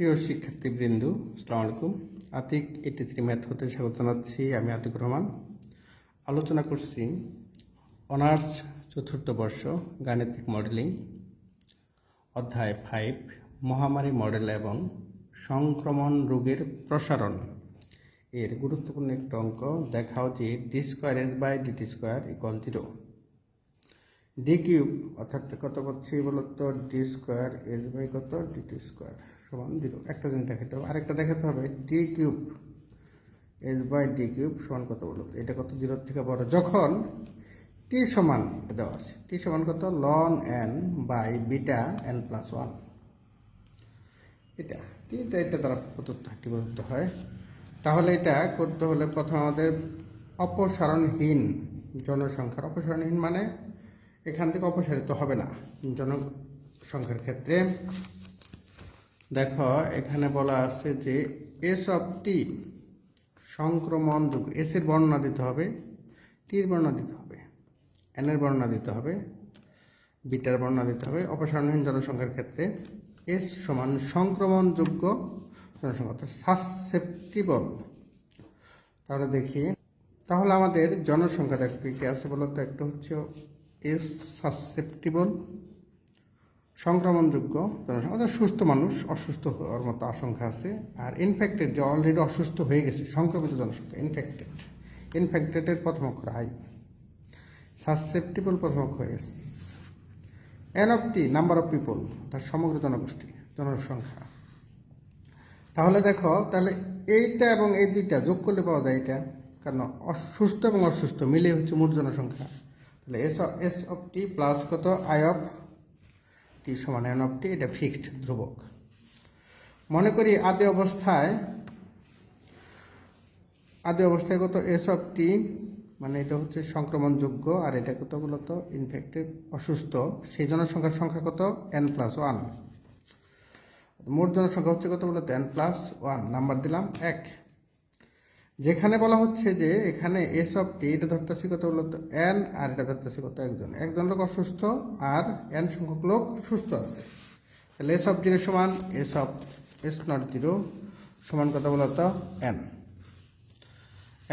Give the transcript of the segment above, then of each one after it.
প্রিয় শিক্ষার্থীবৃন্দ, আসসালামু আলাইকুম। আতিক এইটি থ্রি ম্যাথ হতে স্বাগত জানাচ্ছি আমি আতিক রহমান। আলোচনা করছি অনার্স চতুর্থ বর্ষ গাণিতিক মডেলিং, অধ্যায় ফাইভ মহামারী মডেল এবং সংক্রমণ রোগের প্রসারণ। এর গুরুত্বপূর্ণ একটা অঙ্ক, দেখাও যে d square S by dt square equal zero d cube অর্থাৎ কত করছি বলতো? ডি স্কোয়ার এস বাই কত? ডিটি স্কোয়ার সমান জিরো একটা জিনিস দেখাতে হবে। আরেকটা দেখাতে হবে। D cube S by d cube সমান কত বলতো এটা কত? জিরোর থেকে বড়। যখন টি সমান, এটা দেওয়া আছে। টি সমান কত? Ln N by beta N plus one এটা। এটা এটা দ্বারা প্রদত্ত একটি প্রদত্ত হয়। তাহলে এটা করতে হলে প্রথম আমাদের অপসারণহীন জনসংখ্যার, অপসারণহীন মানে এখান থেকে অপসারিত হবে না। জনসংখ্যার ক্ষেত্রে দেখো, এখানে বলা আছে যে এস অফ টি সংক্রমণ যুগ এস এর বর্ণনা দিতে হবে টির বর্ণনা দিতে হবে এন এর বর্ণনা দিতে হবে বিটার বর্ণনা দিতে হবে, অপসারণহীন জনসংখ্যার ক্ষেত্রে এস সমান সংক্রমণযোগ্য জনসংখ্যা সাসেপ্টিবল তাহলে দেখি, তাহলে আমাদের জনসংখ্যা দেখো কি আছে বলতো? একটা হচ্ছে এস সাসেপ্টিবল সংক্রমণযোগ্য অর্থাৎ সুস্থ মানুষ, অসুস্থ হওয়ার মতো আশঙ্কা আছে। আর ইনফেক্টেড যে অলরেডি অসুস্থ হয়ে গেছে, সংক্রমিত জনসংখ্যা ইনফেক্টেড ইনফেক্টেডের প্রথম অক্ষর আই। সাসেপ্টিবল প্রথম অক্ষর S N of t number of people তার সমগ্র জনগোষ্ঠী, জনসংখ্যা। তাহলে দেখো, তাহলে এইটা এবং এই দুইটা যোগ করলে পাওয়া যায় এটা। কারণ অসুস্থ এবং অসুস্থ মিলে হচ্ছে মোট জনসংখ্যা। তাহলে S S of t plus কত? আই অফ টি সমান এন অফ টি এটা ফিক্সড, ধ্রুবক। মনে করি আদি অবস্থায় আদি অবস্থায় কত? এস অফ টি মানে এটা হচ্ছে সংক্রমণযোগ্য, আর এটা কত বলতো? ইনফেক্টেড অসুস্থ। সেই জনসংখ্যার সংখ্যা কত? এন প্লাস ওয়ান মোট জনসংখ্যা হচ্ছে কত বলতো? এন প্লাস ওয়ান নাম্বার দিলাম এক। যেখানে বলা হচ্ছে যে এখানে এস অফ টি এটা ধরতেছি কত বলতো এন আর এটা ধরতেছি কত একজন। একজন লোক অসুস্থ আর এন সংখ্যক লোক সুস্থ আছে। তাহলে এস অফ জিরো সমান S of S naught zero সমান কত বলতো? এন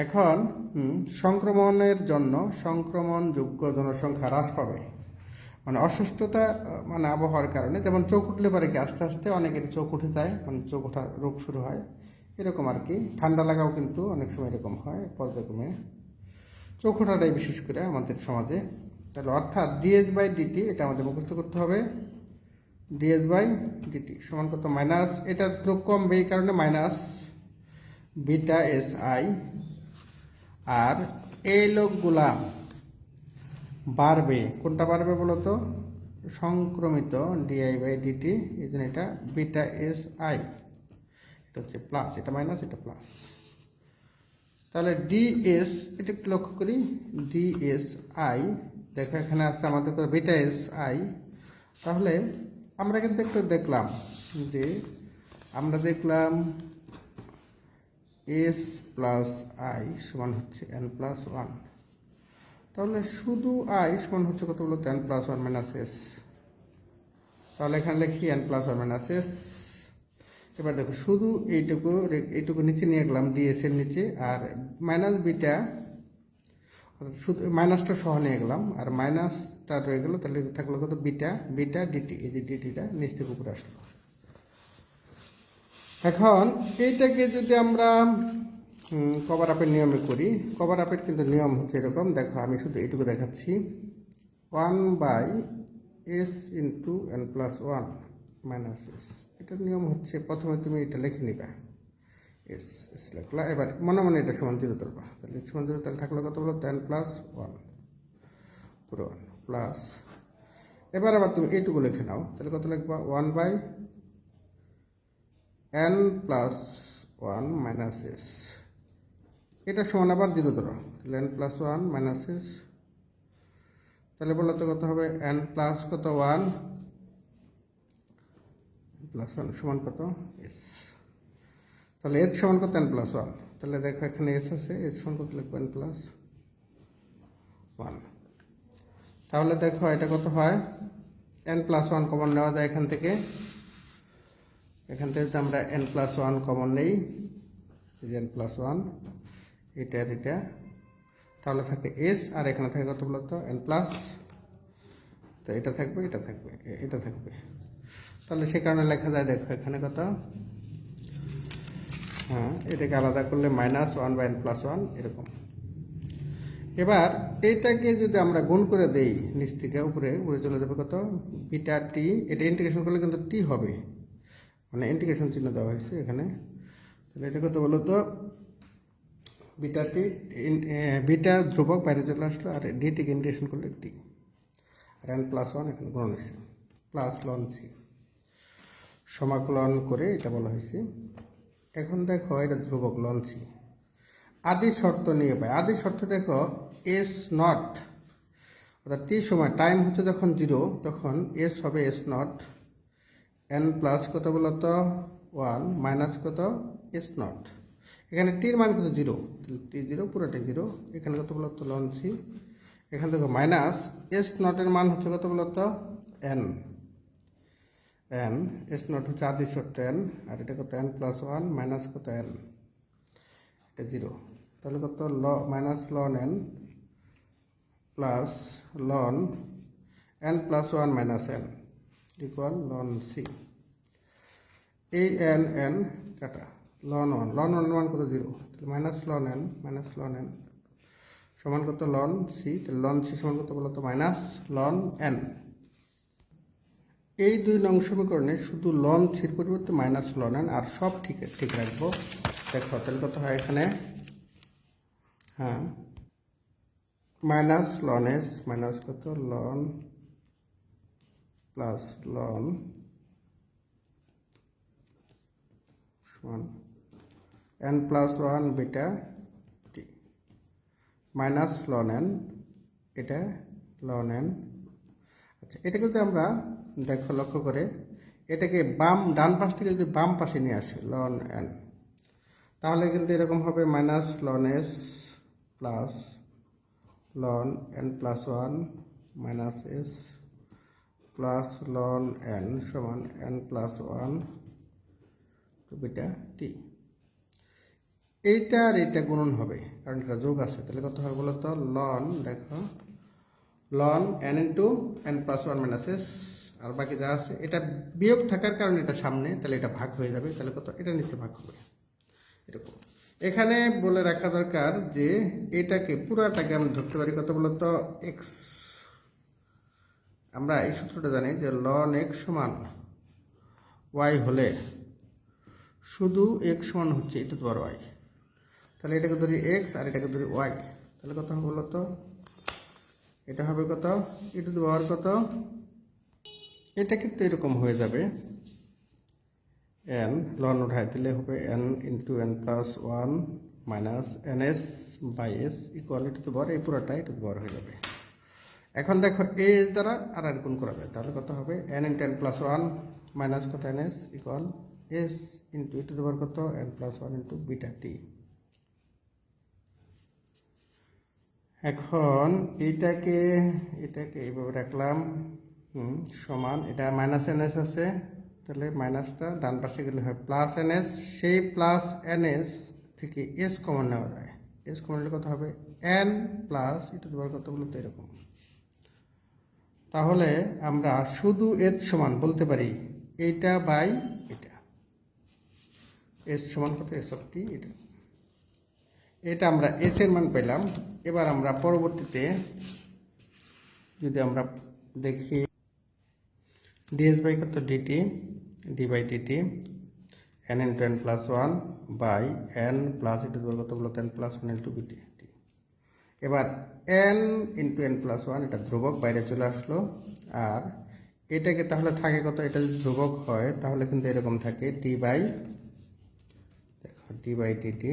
এখন সংক্রমণের জন্য সংক্রমণযোগ্য জনসংখ্যা হ্রাস পাবে। মানে অসুস্থতা মানে আবহাওয়ার কারণে, যেমন চোখ উঠলে পারে কি আস্তে আস্তে অনেকের চোখ উঠে যায় মানে চোখ ওঠা রোগ শুরু হয়। এরকম আর কি। ঠান্ডা লাগাও কিন্তু অনেক সময় এরকম হয়, পর্যায়ক্রমে। চোখ ওঠাটাই বিশেষ করে আমাদের সমাজে। তাহলে অর্থাৎ ডিএস বাই ডিটি এটা আমাদের মুখস্থ করতে হবে। ডিএস বাই ডিটি সমান কত? মাইনাস এটা লোক কমবে এই কারণে মাইনাস বিটা এস আই আর এই লোকগুলা বাড়বে। কোনটা বাড়বে বলতো? সংক্রমিত ডিআই বাই ডিটি এই জন্য এটা বিটা এস আই এটা হচ্ছে প্লাস এটা মাইনাস এটা প্লাস তাহলে ডিএস এটা একটু লক্ষ্য করি ডিএস আই দেখো এখানে আছে আমাদের বিটা এস আই তাহলে আমরা কিন্তু একটু দেখলাম যে আমরা দেখলাম এস প্লাস আই সমান হচ্ছে এন প্লাস ওয়ান তাহলে শুধু আই সমান হচ্ছে কত বলতো N plus one minus S তাহলে এখানে লিখি N plus one minus S এবার দেখো, শুধু এইটুকু এইটুকু নিচে নিয়ে গেলাম এর নিচে, আর মাইনাস বিটা শুধু মাইনাসটা সহ নিয়ে গেলাম, আর মাইনাসটা রয়ে গেলো, তাহলে থাকল কত? বিটা বিটা ডিটি এই যে ডিটিটা নিচ থেকে উপরে আসলো। এখন এইটাকে যদি আমরা কভার আপের নিয়মে করি কভার আপের কিন্তু নিয়ম হচ্ছে এরকম, দেখো আমি শুধু এইটুকু দেখাচ্ছি one by S into N plus one minus S এটার নিয়ম হচ্ছে প্রথমে তুমি এটা লিখে নিবা। এস এস লিখলা। এবার মনে মনে এটা সমান জিরো ধরবা তাহলে সমান জিরো তাহলে থাকল কত বলো? টেন প্লাস ওয়ান পুরো ওয়ান প্লাস এবার আবার তুমি এইটুকু লিখে নাও। তাহলে কত লিখবা? One by N plus one minus S এটা সমান আবার জিরো ধরো তাহলে N plus one minus S তাহলে বলো তো কত হবে? এন প্লাস কত? ওয়ান প্লাস ওয়ান সমান কত? এস তাহলে এস সমান কত? এন প্লাস ওয়ান তাহলে দেখো এখানে এস আছে এস সমান কত লিখব? এন প্লাস ওয়ান তাহলে দেখো এটা কত হয়? এন প্লাস ওয়ান কমন নেওয়া যায় এখান থেকে। এখান থেকে যদি আমরা এন প্লাস ওয়ান কমন নেই এন প্লাস ওয়ান এটা আর এটা, তাহলে থাকে এস আর এখানে থাকে কত বলতো? এন প্লাস তো এটা থাকবে এটা থাকবে এটা থাকবে। তাহলে সে কারণে লেখা যায়, দেখো এখানে কত? হ্যাঁ এটাকে আলাদা করলে minus one by plus one এরকম। এবার এইটাকে যদি আমরা গুণ করে দেই নিচ থেকে, উপরে উপরে চলে যাবে কত? বিটা টি এটা ইন্টিগ্রেশন করলে কিন্তু টি হবে। মানে ইন্টিগ্রেশন চিহ্ন দেওয়া হয়েছে এখানে। তাহলে এটা কত বলো তো বিটা টি বিটা ধ্রুবক বাইরে চলে আসলো, আর ডিটিকে ইন্টিগ্রেশন করলে টি আর এন প্লাস ওয়ান এখানে গুণ হয়েছে। প্লাস লন সি সমাকলন করে এটা বলা হয়েছে। এখন দেখো, এটা ধ্রুবক সি আদি শর্ত নিয়ে পাই আদি শর্ত দেখো এস নট অর্থাৎ টি সময় টাইম হচ্ছে যখন জিরো তখন এস হবে এস নট এন প্লাস কত বলতো ওয়ান মাইনাস কত? এস নট এখানে টির মান কত? জিরো টি জিরো পুরোটাই জিরো এখানে কত বলতো সি এখান থেকে মাইনাস এস নটের মান হচ্ছে কত বলতো এন এন এস নট হচ্ছে আদি শর্ত এন আর এটা কত এন প্লাস ওয়ান মাইনাস কত এন এটা জিরো তাহলে কত ল minus ln N plus ln N plus one minus N equal ln C এই এন এন কাটা। লন ওয়ান লন ওয়ান মান কত জিরো তাহলে minus ln N minus ln N সমান কত লন সি তাহলে লন সি সমান কত বলতো মাইনাস লন এন এই দুই নং সমীকরণে শুধু লন সির পরিবর্তে মাইনাস লন আর সব ঠিক ঠিক রাখব। দেখো, তাহলে কত হয় এখানে? হ্যাঁ। মাইনাস লন এস মাইনাস কত? লন প্লাস লন সমান N plus one beta t minus ln N এটা লন এন এটা কিন্তু আমরা, দেখো, লক্ষ্য করে, এটাকে বাম, ডান পাশ থেকে যদি বাম পাশে নিয়ে আসি লন এন তাহলে কিন্তু এরকম হবে minus ln S plus ln N plus one minus S plus ln N সমান N plus one beta t এইটা আর এইটা গুণন হবে, কারণ এটা যোগ আছে, তাহলে কত হবে বলো তো লন দেখো। Ln N into N plus one minus আর বাকি যা আছে, এটা বিয়োগ থাকার কারণে এটা সামনে, তাহলে এটা ভাগ হয়ে যাবে, তাহলে কত? এটা নিচে ভাগ হবে। এরকম। এখানে বলে রাখা দরকার যে, এটাকে পুরাটাকে আমি ধরতে পারি কত বলতো? এক্স আমরা এই সূত্রটা জানি যে লন এক্স সমান ওয়াই হলে শুধু এক্স সমান হচ্ছে এটা তোমার ওয়াই তাহলে এটাকে ধরি এক্স আর এটাকে ধরি ওয়াই তাহলে কত হবে বলতো? এটা হবে কত? এটা দেওয়ার কত? এটা কিন্তু এরকম হয়ে যাবে। এন লন উঠাই দিলে হবে N into N plus one minus N S by S equality তো বর এই পুরোটা এটা বর হয়ে যাবে। এখন দেখো এ দ্বারা আর আর গুণ করা যায়। তাহলে কত হবে? N into N plus one minus কত? N S equal S into ইটু দেওয়ার কত? N plus one into beta t এখন এইটাকে এটাকে এইভাবে রাখলাম সমান, এটা মাইনাস এন এস আছে, তাহলে মাইনাসটা ডান পাশে গেলে হয় প্লাস এন এস সেই প্লাস এন এস থেকে এস কমন নেওয়া যায়। এস কমন নিলে কত হবে? এন প্লাস এটা দেওয়ার কত বলতো? এরকম। তাহলে আমরা শুধু এস সমান বলতে পারি এইটা বাই এটা। এস সমান কত? এস অফ টি এটা। এটা আমরা এস এর মান পেলাম এবার আমরা পরবর্তীতে যদি আমরা দেখি ডিএস বাই কত dt d by dt N into N plus one by N plus ইটু কত বলো N plus one into bt এবার N into N plus one এটা ধ্রুবক, বাইরে চলে আসলো। আর এটাকে তাহলে থাকে কত? এটা যদি ধ্রুবক হয় তাহলে কিন্তু এরকম থাকে টি বাই, দেখো টি বাই টি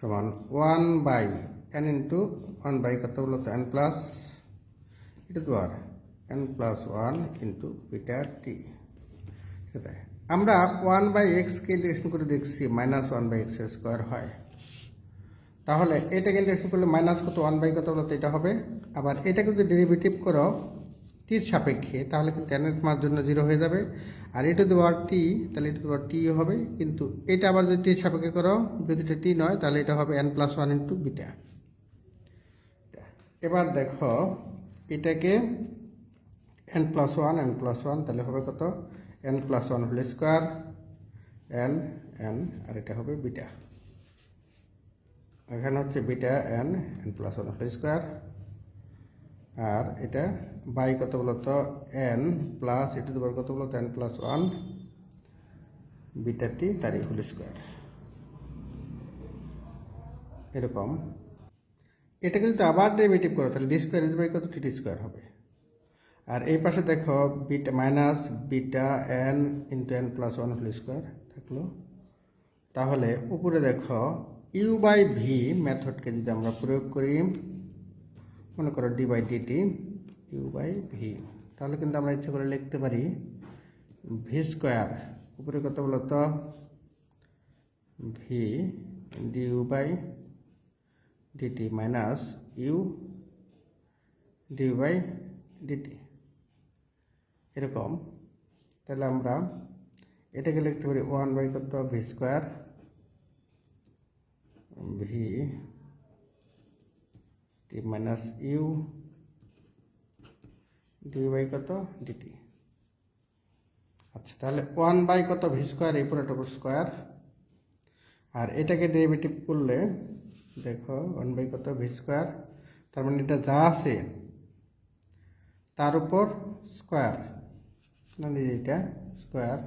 সমান one by N into one by কত বলো তো? এন প্লাস এটা তো আর। N plus one into beta t সেটাই আমরা ওয়ান বাই এক্সকে ইন্টিগ্রেশন করে দেখছি minus one by x square হয়। তাহলে এটাকে ইন্টিগ্রেশন করলে মাইনাস কত? ওয়ান বাই কত বলতো এটা হবে। আবার এটাকে যদি ডেরিভেটিভ করো টির সাপেক্ষে, তাহলে এর মান জন্য জিরো হয়ে যাবে। আর এটা দেওয়ার টি তাহলে এটা দেওয়ার টি হবে, কিন্তু এটা আবার যদি টির সাপেক্ষে করো, যদি এটা টি নয়, তাহলে এটা হবে N plus one into beta এবার দেখো, এটাকে N plus one N plus one তাহলে হবে কত? N plus one whole square N N আর এটা হবে বিটা এখানে হচ্ছে beta N N plus one whole square আর এটা বাই কত বলতো এন প্লাস এটা দেবার কত বলতো এন প্লাস ওয়ান বিটাটি তারই হোল স্কোয়ার এরকম। এটাকে যদি আবার ডেরিভেটিভ করো, তাহলে ডি স্কোয়ার ইজ বাই কত? টি স্কোয়ার হবে। আর এই পাশে দেখো, beta minus beta N into N plus one whole square থাকল। তাহলে উপরে দেখো ইউ বাই ভি মেথডকে যদি আমরা প্রয়োগ করি, মনে করো d by dt u by v তাহলে কিন্তু আমরা ইচ্ছে করে লিখতে পারি ভি স্কোয়ার উপরে কত বলতো v d u by dt minus u d by dt এরকম। তাহলে আমরা এটাকে লিখতে পারি ওয়ান বাই কত? V square v t minus u d by কত? ডিটি আচ্ছা তাহলে ওয়ান বাই কত ভি স্কোয়ার এই পুরোটা স্কোয়ার আর এটাকে ডেরিভেটিভ করলে, দেখো ওয়ান বাই কত ভি স্কোয়ার তার মানে এটা যা আছে, তার উপর স্কোয়ার মানে এটা স্কোয়ার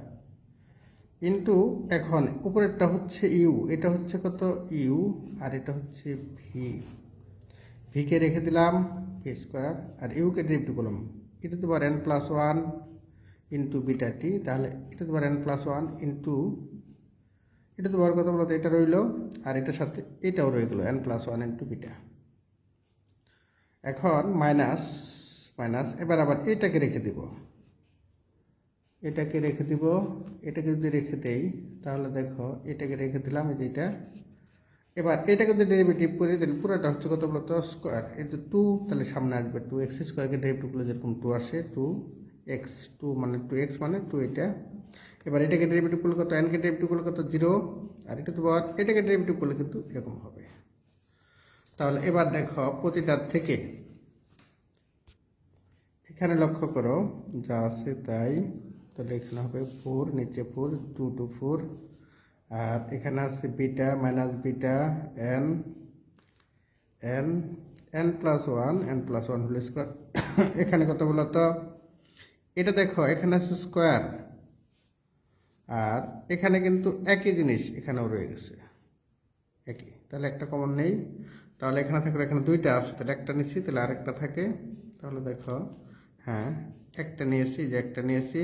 ইন্টু এখন উপরেরটা হচ্ছে ইউ এটা হচ্ছে কত? ইউ আর এটা হচ্ছে ভি ভিকে রেখে দিলাম ভি স্কোয়ার আর ইউকে ডেরিভেটিভ করলাম। এটা তো বার n plus one into beta t তাহলে এটা তো বার এন প্লাস ওয়ান ইন্টু এটা তো বার কথা বলতো এটা রইল, আর এটার সাথে এটাও রয়ে গেলো n plus one into beta এখন মাইনাস মাইনাস এবার আবার এটাকে রেখে দিব। এটাকে রেখে দিব, এটাকে যদি রেখে দেই, তাহলে দেখো, এটাকে রেখে দিলাম, এই যে এটা। এবার এটাকে যদি ডেরিভেটিভ করে তাহলে পুরোটা হচ্ছে কত বলতো স্কোয়ার এই যে টু তাহলে সামনে আসবে টু এক্স স্কোয়ারকে ডেরিভেটিভ করলে যেরকম টু আসে টু এক্স টু মানে টু এক্স মানে টু এটা। এবার এটাকে ডেরিভেটিভ করলে কত? এনকে ডেরিভেটিভ করলে কত? জিরো আর এটা তো বল এটাকে ডেরিভেটিভ করলে কিন্তু এরকম হবে। তাহলে এবার দেখো প্রতিটার থেকে এখানে লক্ষ্য করো, যা আছে তাই। তাহলে এখানে হবে ফোর নিচে ফোর টু টু ফোর আর এখানে আছে beta minus beta n n n plus one, n plus one হল স্কোয়ার। এখানে কত বলতো এটা দেখো, এখানে আছে স্কোয়ার। আর এখানে কিন্তু একই জিনিস এখানেও রয়ে গেছে। একই। তাহলে একটা কমন নেই। তাহলে এখানে থাকলে এখানে দুইটা আছে। তাহলে একটা নিচ্ছি, তাহলে আরেকটা থাকে। তাহলে দেখো হ্যাঁ একটা নিয়েছি, যে একটা নিয়েছি।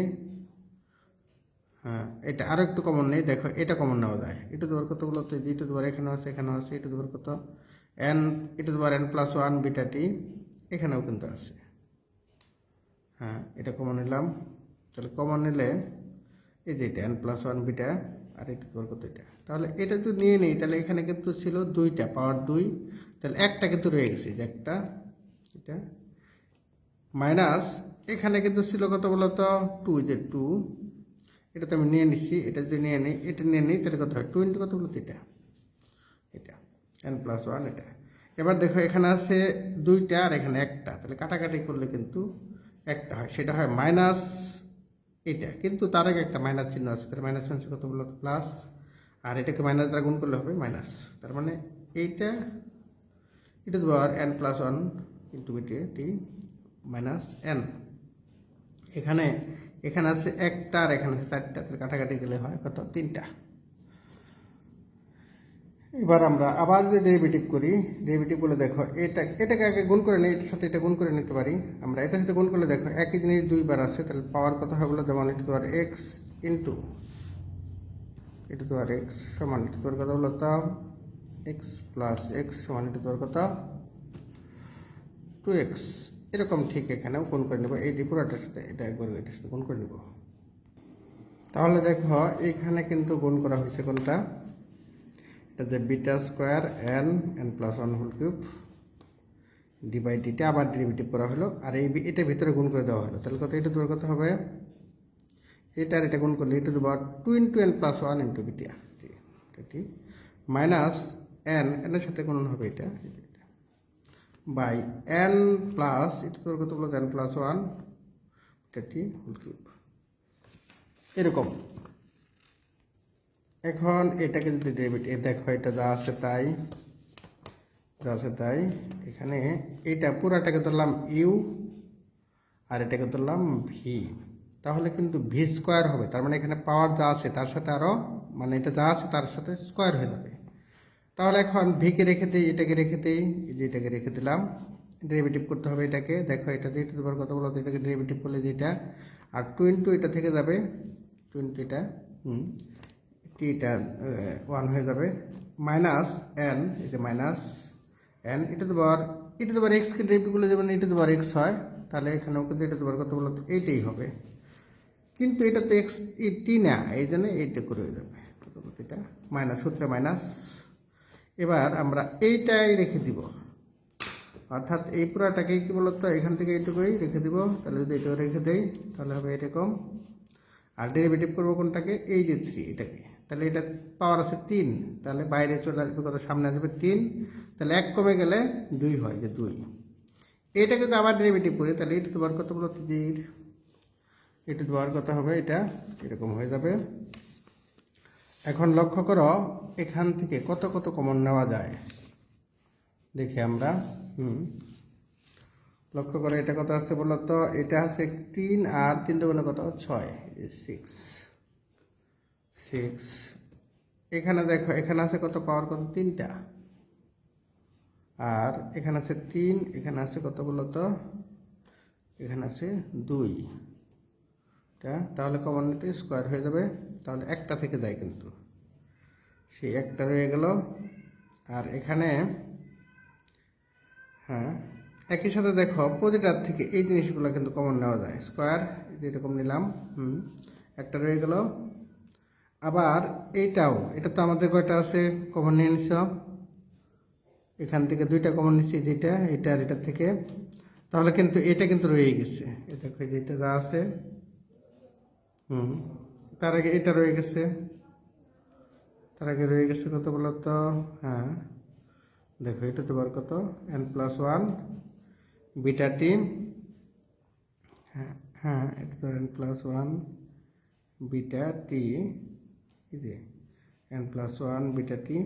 হ্যাঁ এটা আরও একটু কমন নেই। দেখো, এটা কমন নেওয়া যায়। এটা তোমার কত বলতো যে, এটা তোমার এখানেও আছে এখানেও আছে, এটা তোমার কত? এন এটা তোমার এন প্লাস ওয়ান বিটাটি এখানেও কিন্তু আছে। হ্যাঁ এটা কমন নিলাম। তাহলে কমন নিলে এই যে এটা এন প্লাস ওয়ান বিটা আর এটা তোমার কত এটা? তাহলে এটা যদি নিয়ে নিই। তাহলে এখানে কিন্তু ছিল দুইটা পাওয়ার দুই। তাহলে একটা কিন্তু রয়ে গেছে, যে একটা, এটা মাইনাস এখানে কিন্তু ছিল কত বলতো? টু যে টু এটা তো আমি নিয়ে নিচ্ছি এটা যদি নিয়ে নিই, এটা নিয়ে নিই, তাহলে কত হয়? টু ইন্টু কত বলতো এটা? এটা। এন প্লাস ওয়ান এটা। এবার দেখো, এখানে আছে দুইটা আর এখানে একটা। তাহলে কাটাকাটি করলে কিন্তু একটা হয়। সেটা হয় মাইনাস এটা। কিন্তু তার আগে একটা মাইনাস চিহ্ন আছে। তাহলে মাইনাস মাইনাস কত বলতো প্লাস আর এটাকে মাইনাস দ্বারা গুণ করলে হবে মাইনাস তার মানে এইটা, এটা দেওয়ার n plus one into t minus n এখানে এখানে আছে একটা আর এখানে আছে চারটা, তাহলে কাটাকাটি গেলে হয় কত? তিনটা। এবার আমরা আবার যদি ডেরিভেটিভ করি ডেরিভেটিভ বলে দেখো এটা, এটাকে আগে গুণ করে নিই, এটার সাথে এটা গুণ করে নিতে পারি। আমরা এটার সাথে গুণ করলে দেখো একই জিনিস দুইবার আছে, তাহলে পাওয়ার কথা বলে? যেমন এটা তোমার এক্স ইন্টু এটা তোমার এক্স সমান এটা তোমার কথা বলো তো? এক্স প্লাস এক্স সমান এটা তোমার কথা টু এক্স এরকম ঠিক এখানেও গুণ করে নেব? এই পুরোটার সাথে, এটা একবার এটার সাথে গুণ করে নেব? তাহলে দেখো এইখানে কিন্তু গুণ করা হয়েছে কোনটা? এটা যে beta square n n plus one whole cube d by d theta আবার ডেরিভেটিভ করা হলো, আর এই এটা ভিতরে গুণ করে দেওয়া হলো। তাহলে কত, এটা তোমার কত হবে? এটা আর এটা গুণ করলে, এটা দেবো two into n plus one into beta. Minus n এনের সাথে গুণ হবে এটা। বাই এন প্লাস এটা তোর কত বলো n plus one whole cube এরকম। এখন এটাকে যদি ডেরিভেটিভ দেখো, এটা যা আছে তাই, যা আছে তাই, এখানে এটা পুরাটাকে ধরলাম ইউ আর এটাকে ধরলাম ভি তাহলে কিন্তু ভি স্কোয়ার হবে, তার মানে এখানে পাওয়ার যা আছে, তার সাথে আরও মানে এটা যা আছে, তার সাথে স্কোয়ার হয়ে যাবে। তাহলে এখন ভিকে রেখে দিই, এটাকে রেখে দিই এটাকে রেখে দিলাম। ডেরিভেটিভ করতে হবে এটাকে। দেখো, এটা দিয়ে তোমার কত বলো তো এটাকে ডেরিভেটিভ করলে যেটা আর টু ইন্টু এটা থেকে যাবে টু ইন্টু এটা, হুম টিটা ওয়ান হয়ে যাবে। মাইনাস এন যে মাইনাস এন এটা তো তোমার, এটা তো তোমার এক্সকে ডেরিভেটিভ করলে যেমন এটা তো তোমার এক্স হয়, তাহলে এখানেও কিন্তু এটা তোমার কত বলো তো এইটাই হবে। কিন্তু এটা তো এক্স টি না, এই জন্য এইটা করে হয়ে যাবে। এটা? মাইনাস সূত্রে মাইনাস এবার আমরা এইটাই রেখে দিব। অর্থাৎ এই পুরাটাকে কি বলতো? এখান থেকে এইটুকুই রেখে দিব। তাহলে যদি এটাও রেখে দেই, তাহলে হবে এরকম। আর ডেরিভেটিভ করব কোনটাকে? এই যে থ্রি এটাকে। তাহলে এটা পাওয়ার আছে তিন। তাহলে বাইরে চলে আসবে কত? সামনে আসবে তিন। তাহলে এক কমে গেলে দুই হয়, যে দুই। এটা যদি আবার ডেরিভেটিভ করি, তাহলে এটা তোমার কত বলো তিন এটা দেওয়ার কথা হবে, এটা এরকম হয়ে যাবে। এখন লক্ষ্য করো, এখান থেকে কত কত কমন নেওয়া যায়? দেখি আমরা, হুম। লক্ষ্য করো, এটা কত আছে বলো তো? এটা আছে তিন আর তিন দুগুণে কত? ছয় সিক্স সিক্স এখানে দেখো, এখানে আছে কত? পাওয়ার কত? তিনটা। আর এখানে আছে তিন, এখানে আছে কত বলো তো? এখানে আছে দুইটা তাহলে কমন স্কোয়ার হয়ে যাবে। তাহলে একটা থেকে যায় কিন্তু। সেই একটা রয়ে গেল। আর এখানে হ্যাঁ একই সাথে দেখো, প্রতিটার থেকে এই জিনিসগুলো কিন্তু কমন নেওয়া যায়। স্কোয়ার যেরকম নিলাম, হুম, একটা রয়ে গেল। আবার এইটাও, এটা তো আমাদের কয়টা আছে? কমন নিয়ে নিছ। এখান থেকে দুইটা কমন নিচ্ছি, যেটা, এটা আর এটার থেকে। তাহলে কিন্তু এটা কিন্তু রয়ে গেছে। এটা দেখো, এই যে এটা যা আছে, হুম, তার আগে এটা রয়ে গেছে। তার আগে রয়ে গেছে কত বলো তো? হ্যাঁ দেখো এটা তোমার কত? N plus one beta t হ্যাঁ হ্যাঁ এটা তো n plus one beta t যে n plus one beta t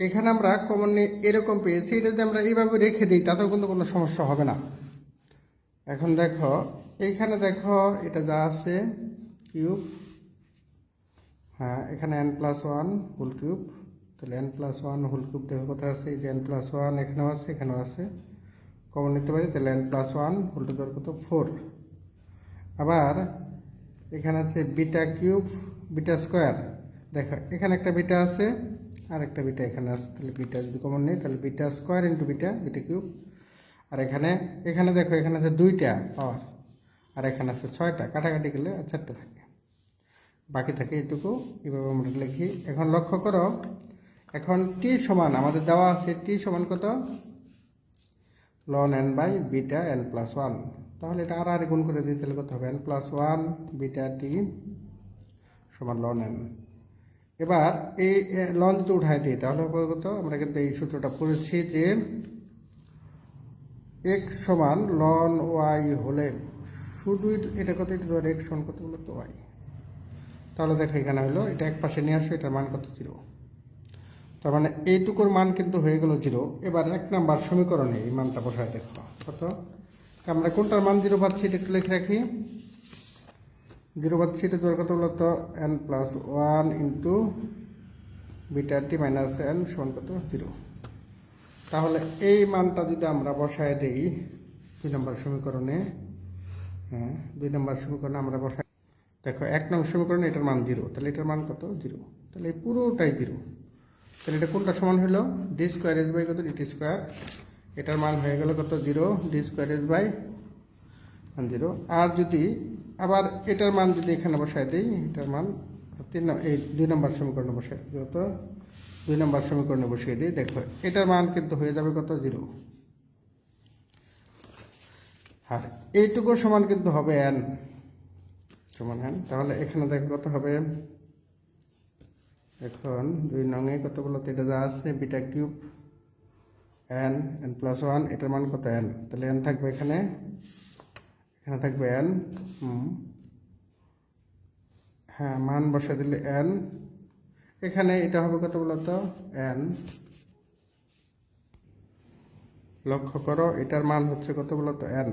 এখানে আমরা কমন এরকম পেয়েছি, এটা যদি আমরা এইভাবে রেখে দিই, তাতেও কিন্তু কোনো সমস্যা হবে না। এখন দেখো এইখানে দেখো, এটা যা আছে কিউব এখানে n plus one whole cube তাহলে n plus one whole cube দেখো কোথায় আছে, এই যে এন প্লাস ওয়ান এখানেও আছে এখানেও আছে। কমন নিতে পারি, তাহলে n plus one whole two কত? ফোর আবার এখানে আছে বিটা কিউব বিটা স্কোয়ার দেখো, এখানে একটা বিটা আছে, আর একটা বিটা এখানে আছে। তাহলে বিটা যদি কমন নেই, তাহলে beta square into beta beta cube আর এখানে এখানে দেখো, এখানে আছে দুইটা পাওয়ার আর এখানে আছে ছয়টা, কাটাকাটি গেলে চারটে থাকে। বাকি থাকে এটুকু, এভাবে আমরা লিখি। এখন লক্ষ্য করো, এখন টি সমান, আমাদের দেওয়া আছে টি সমান কত? Ln n by beta n plus one তাহলে এটা আর আর গুণ করে দিই, তাহলে কত হবে? N plus one beta t সমান লন এন এবার এই লন যদি উঠাই দিই, তাহলে কত? আমরা কিন্তু এই সূত্রটা পড়েছি যে এক্স সমান লন ওয়াই হলে শুধু এটা কত? এটা এক্স সমান কত? হলো তো ওয়াই তাহলে দেখো এখানে হলো, এটা এক পাশে নিয়ে আসো, এটার মান কত? জিরো। তার মানে এইটুকুর মান কিন্তু হয়ে গেল জিরো। এবার এক নাম্বার সমীকরণে এই মানটা বসায় দেখো, কত? আমরা কোনটার মান জিরো পাচ্ছি এটা একটু লিখে রাখি। জিরো পাচ্ছি এটা তোর কত বলো তো? N plus one into beta t minus n সমান কত? জিরো। তাহলে এই মানটা যদি আমরা বসায় দিই, দুই নম্বর সমীকরণে হ্যাঁ দুই নম্বর সমীকরণে আমরা বসাই দেখো, এক নম্বর সমীকরণে এটার মান জিরো। তাহলে এটার মান কত? জিরো। তাহলে পুরোটাই জিরো। তাহলে এটা কোনটা সমান হলো? ডি স্কোয়ার এস বাই কত? ডিটি স্কোয়ার এটার মান হয়ে গেল কত? Zero. D square s by zero. আর যদি আবার এটার মান যদি এখানে বসায় দিই, এটার মান তিন এই দুই নম্বর সমীকরণে বসাই কত? দুই নম্বর সমীকরণে বসিয়ে দিই। দেখো, এটার মান কিন্তু হয়ে যাবে কত? জিরো। আর এইটুকু সমান কিন্তু হবে এন সমান এন তাহলে এখানে দেখ কত হবে? এখন দুই নঙে কত বলতো এটা যা আছে, beta cube n n plus one এটার মান কত? এন তাহলে এন থাকবে এখানে এখানে থাকবে এন হ্যাঁ মান বসে দিলে এন এখানে এটা হবে কত বলতো এন লক্ষ্য করো, এটার মান হচ্ছে কত বলতো এন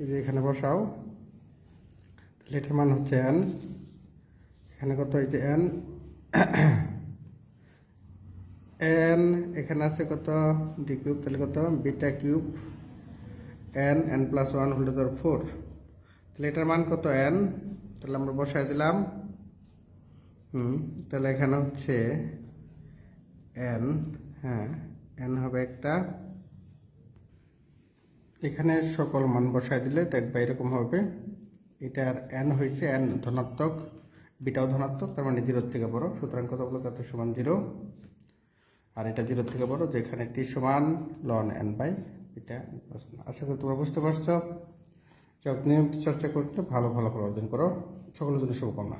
এই যে এখানে বসাও। তাহলে এটার মান হচ্ছে এন এখানে কত এই যে এন এন এখানে আছে কত? ডি কিউব তাহলে কত? Beta cube n n plus one হল ধর ফোর তাহলে এটার মান কত? এন তাহলে আমরা বসায় দিলাম। হুম, তাহলে এখানে হচ্ছে এন হ্যাঁ এন হবে একটা। এখানে সকল মান বসায় দিলে দেখবা এরকম হবে। এটার এন হয়েছে এন ধনাত্মক, বিটাও ধনাত্মক, তার মানে জিরোর থেকে বড়। সুতরাং কত বলো কত সমান জিরো আর এটা জিরোর থেকে বড়, যেখানে টি সমান লন এন বাই এটা আশা করি তোমরা বুঝতে পারছ। চক নিয়মিত চর্চা করতে ভালো ভালো ফল অর্জন করো। সকলের জন্য শুভকামনা।